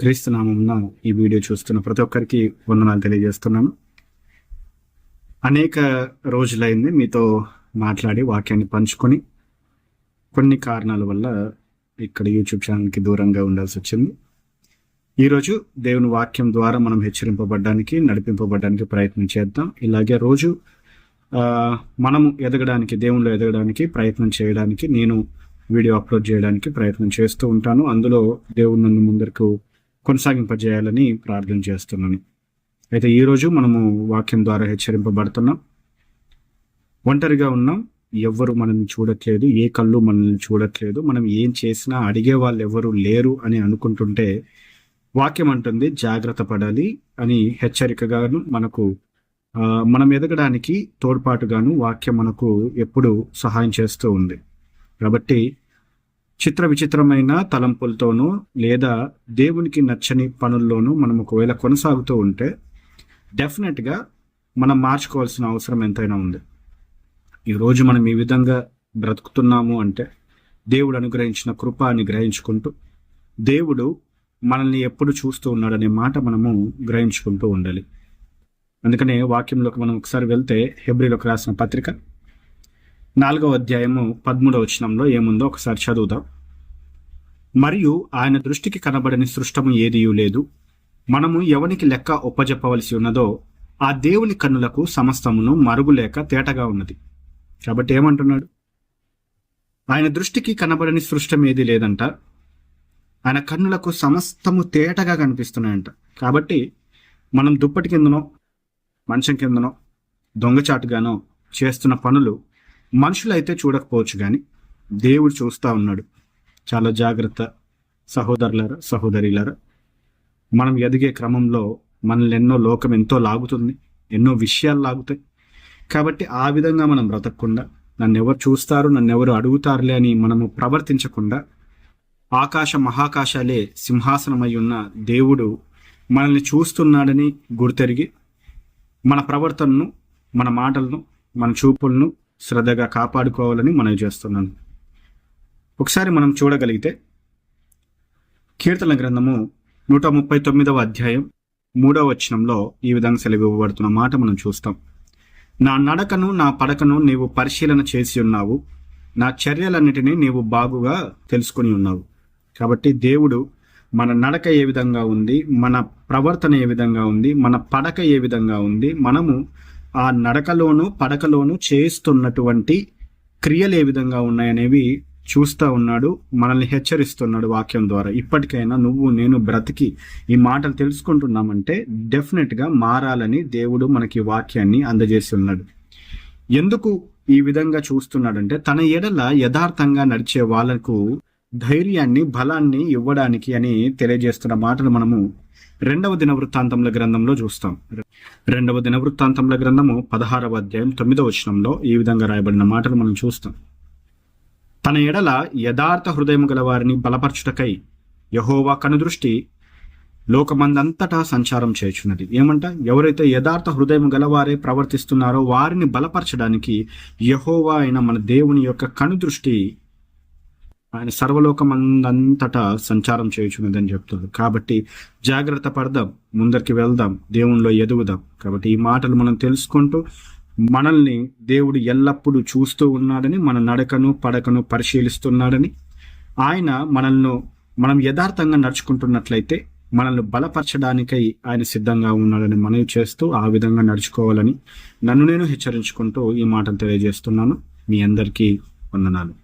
క్రీస్తునామంన ఈ వీడియో చూస్తున్న ప్రతి ఒక్కరికి వందనాలు తెలియజేస్తున్నాను. అనేక రోజులైంది మీతో మాట్లాడి వాక్యాన్ని పంచుకొని కొన్ని కారణాల వల్ల ఇక్కడ యూట్యూబ్ ఛానల్కి దూరంగా ఉండాల్సి వచ్చింది. ఈరోజు దేవుని వాక్యం ద్వారా మనం హెచ్చరింపబడడానికి నడిపింపబడడానికి ప్రయత్నం చేద్దాం. ఇలాగే రోజు మనము ఎదగడానికి దేవుళ్ళు ఎదగడానికి ప్రయత్నం చేయడానికి నేను వీడియో అప్లోడ్ చేయడానికి ప్రయత్నం చేస్తూ ఉంటాను. అందులో దేవుడు నన్ను ముందరకు కొనసాగింపజేయాలని ప్రార్థన చేస్తున్నాను. అయితే ఈరోజు మనము వాక్యం ద్వారా హెచ్చరింపబడుతున్నాం. ఒంటరిగా ఉన్నాం. ఎవ్వరు మనల్ని చూడట్లేదు. ఏ కళ్ళు మనల్ని చూడట్లేదు. మనం ఏం చేసినా అడిగే వాళ్ళు ఎవరు లేరు అని అనుకుంటుంటే వాక్యం అంటుంది జాగ్రత్త పడాలి అని హెచ్చరికగాను మనకు మనం ఎదగడానికి తోడ్పాటుగాను వాక్యం మనకు ఎప్పుడు సహాయం చేస్తూ ఉంది. కాబట్టి చిత్ర విచిత్రమైన తలంపులతోనూ లేదా దేవునికి నచ్చని పనుల్లోనూ మనం ఒకవేళ కొనసాగుతూ ఉంటే డెఫినెట్గా మనం మార్చుకోవాల్సిన అవసరం ఎంతైనా ఉంది. ఈరోజు మనం ఈ విధంగా బ్రతుకుతున్నాము అంటే దేవుడు అనుగ్రహించిన కృప అని గ్రహించుకుంటూ దేవుడు మనల్ని ఎప్పుడు చూస్తూ ఉన్నాడనే మాట మనము గ్రహించుకుంటూ ఉండాలి. అందుకనే వాక్యంలోకి మనం ఒకసారి వెళ్తే హెబ్రిలోకి రాసిన పత్రిక నాలుగవ అధ్యాయము పదమూడవ వచనంలో ఏముందో ఒకసారి చదువుదాం. మరియు ఆయన దృష్టికి కనబడని సృష్టము ఏదియూ లేదు. మనము ఎవనికి లెక్క ఒప్పజెప్పవలసి ఉన్నదో ఆ దేవుని కన్నులకు సమస్తమును మరుగులేక తేటగా ఉన్నది. కాబట్టి ఏమంటున్నాడు? ఆయన దృష్టికి కనబడని సృష్టం ఏది లేదంట. ఆయన కన్నులకు సమస్తము తేటగా కనిపిస్తున్నాయంట. కాబట్టి మనం దుప్పటి కిందనో మంచం కిందనో దొంగచాటుగానో చేస్తున్న పనులు మనుషులైతే చూడకపోవచ్చు కానీ దేవుడు చూస్తూ ఉన్నాడు. చాలా జాగ్రత్త సహోదరులరా సహోదరులరా. మనం ఎదిగే క్రమంలో మనల్ని ఎన్నో లోకం ఎంతో లాగుతుంది ఎన్నో విషయాలు లాగుతాయి. కాబట్టి ఆ విధంగా మనం బ్రతకకుండా నన్ను ఎవరు చూస్తారు నన్ను ఎవరు అడుగుతారులే అని మనము ప్రవర్తించకుండా ఆకాశ మహాకాశాలే సింహాసనమై ఉన్న దేవుడు మనల్ని చూస్తున్నాడని గుర్తెరిగి మన ప్రవర్తనను మన మాటలను మన చూపులను శ్రద్ధగా కాపాడుకోవాలని మనవి చేస్తున్నాను. ఒకసారి మనం చూడగలిగితే కీర్తన గ్రంథము నూట ముప్పై తొమ్మిదవ అధ్యాయం మూడవ వచనంలో ఈ విధంగా సెలవివ్వబడుతున్న మాట మనం చూస్తాం. నా నడకను నా పడకను నీవు పరిశీలన చేసి ఉన్నావు. నా చర్యలన్నిటినీ నీవు బాగుగా తెలుసుకుని ఉన్నావు. కాబట్టి దేవుడు మన నడక ఏ విధంగా ఉంది మన ప్రవర్తన ఏ విధంగా ఉంది మన పడక ఏ విధంగా ఉంది మనము ఆ నడకలోను పడకలోను చేస్తున్నటువంటి క్రియలు ఏ విధంగా ఉన్నాయనేవి చూస్తూ ఉన్నాడు మనల్ని హెచ్చరిస్తున్నాడు వాక్యం ద్వారా. ఇప్పటికైనా నువ్వు నేను బ్రతికి ఈ మాటలు తెలుసుకుంటున్నామంటే డెఫినెట్గా మారాలని దేవుడు మనకి వాక్యాన్ని అందజేసి ఉన్నాడు. ఎందుకు ఈ విధంగా చూస్తున్నాడంటే తన ఎడల యథార్థంగా నడిచే వాళ్ళకు ధైర్యాన్ని బలాన్ని ఇవ్వడానికి అని తెలియజేస్తున్న మాటలు మనము రెండవ దిన వృత్తాంతముల గ్రంథంలో చూస్తాం. రెండవ దిన వృత్తాంతముల గ్రంథము పదహారవ అధ్యాయం తొమ్మిదవ వచనంలో ఈ విధంగా రాయబడిన మాటలు మనం చూస్తాం. తన ఎడల యథార్థ హృదయం గల వారిని బలపరచుటకై యహోవా కనుదృష్టి లోకమందంతటా సంచారం చేయుచున్నది. ఏమంట? ఎవరైతే యథార్థ హృదయం గలవారే ప్రవర్తిస్తున్నారో వారిని బలపరచడానికి యహోవా అయిన మన దేవుని యొక్క కనుదృష్టి ఆయన సర్వలోకమందంతటా సంచారం చేయుచున్నదని చెప్తుంది కాబట్టి జాగ్రత్త పడదాం ముందరికి వెళ్దాం దేవునిలో ఎదుగుదాం. కాబట్టి ఈ మాటలు మనం తెలుసుకుంటూ మనల్ని దేవుడు ఎల్లప్పుడూ చూస్తూ ఉన్నాడని మన నడకను పడకను పరిశీలిస్తున్నాడని ఆయన మనల్ని మనం యథార్థంగా నడుచుకుంటున్నట్లయితే మనల్ని బలపరచడానికై ఆయన సిద్ధంగా ఉన్నాడని మనవి చేస్తూ ఆ విధంగా నడుచుకోవాలని నన్ను నేను హెచ్చరించుకుంటూ ఈ మాటను తెలియజేస్తున్నాను. మీ అందరికీ వందనాలు.